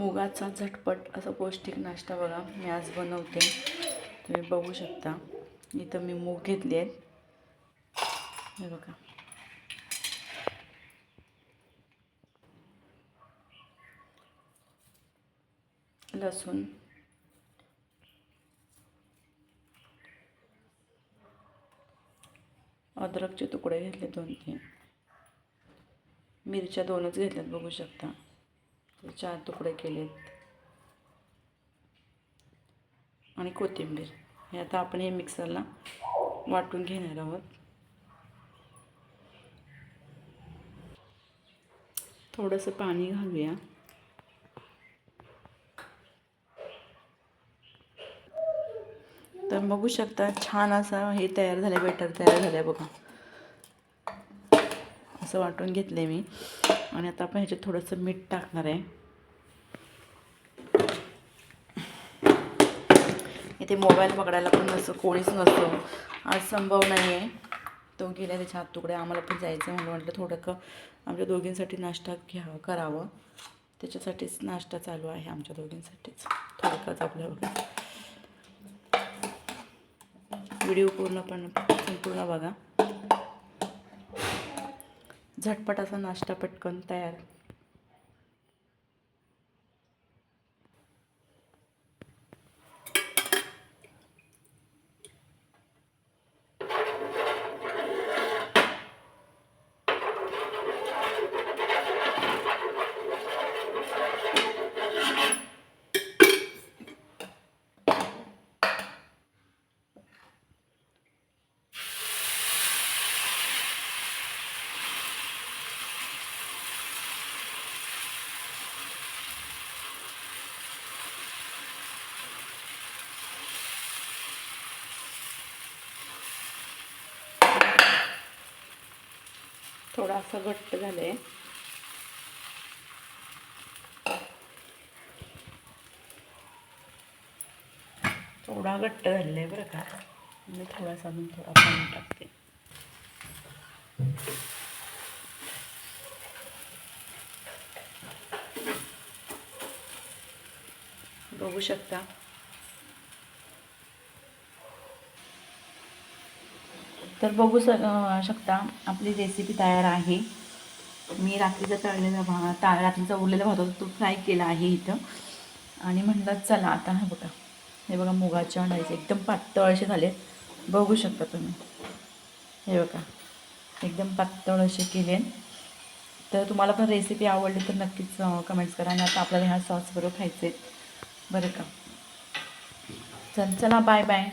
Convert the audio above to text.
मुगाचा झटपट असा पौष्टिक नाश्ता बघा मी आज बनवते. तुम्ही बघू शकता. इथं मी मूग घेतले आहेत. हे बघा. लसूण. अद्रकचे तुकडे घेतले दोन तीन मिरच्या दोनच घेतल्यात बघू शकता. तर चार तुकडे केलेत. आणि कोथिंबीर. हे आता आपण हे मिक्सरला वाटून घेणार आहोत. थोडंसं पाणी घालूया. तर बघू शकता छान असा हे तयार झालं बेटर तयार झालं बघा. असं वाटून घेतलं मी. आणि आता आपण ह्याच्यात थोडंसं मीठ टाकणार आहे. इथे मोबाईल पकडायला पण नसतं कोणीच नसतं. आज संभव नाही आहे तो गेला त्याच्या हात तुकडे आम्हाला पण जायचं म्हणून म्हटलं थोडं क आमच्या दोघींसाठी नाश्ता घ्या करावं. त्याच्यासाठीच नाश्ता चालू आहे आमच्या दोघींसाठीच. थोडक्यात आपल्या बघा. व्हिडिओ पूर्णपणे संपूर्ण बघा. झटपट असा नाश्ता पटकन तयार. थोडासा घट्ट झालं आहे थोडा घट्ट झालेला आहे बरं का. मी थोडासा अजून थोडा पाणी टाकते. बघू शकता. तर बघू स शकता आपली रेसिपी तयार आहे. मी रात्रीचा तळलेला भा ता रात्रीचा उरलेला भात होता तो फ्राय केला आहे इथं. आणि म्हणलं चला आता हा बघा. हे बघा मुगाच्या डाळीचे एकदम पातळ असे झाले. बघू शकता तुम्ही. हे बघा. एकदम पातळ असे केले. तर तुम्हाला पण रेसिपी आवडली तर नक्कीच कमेंट्स करा. आणि आता आपल्याला ह्या सॉस बरोबर खायचे बरं का? चल चला बाय बाय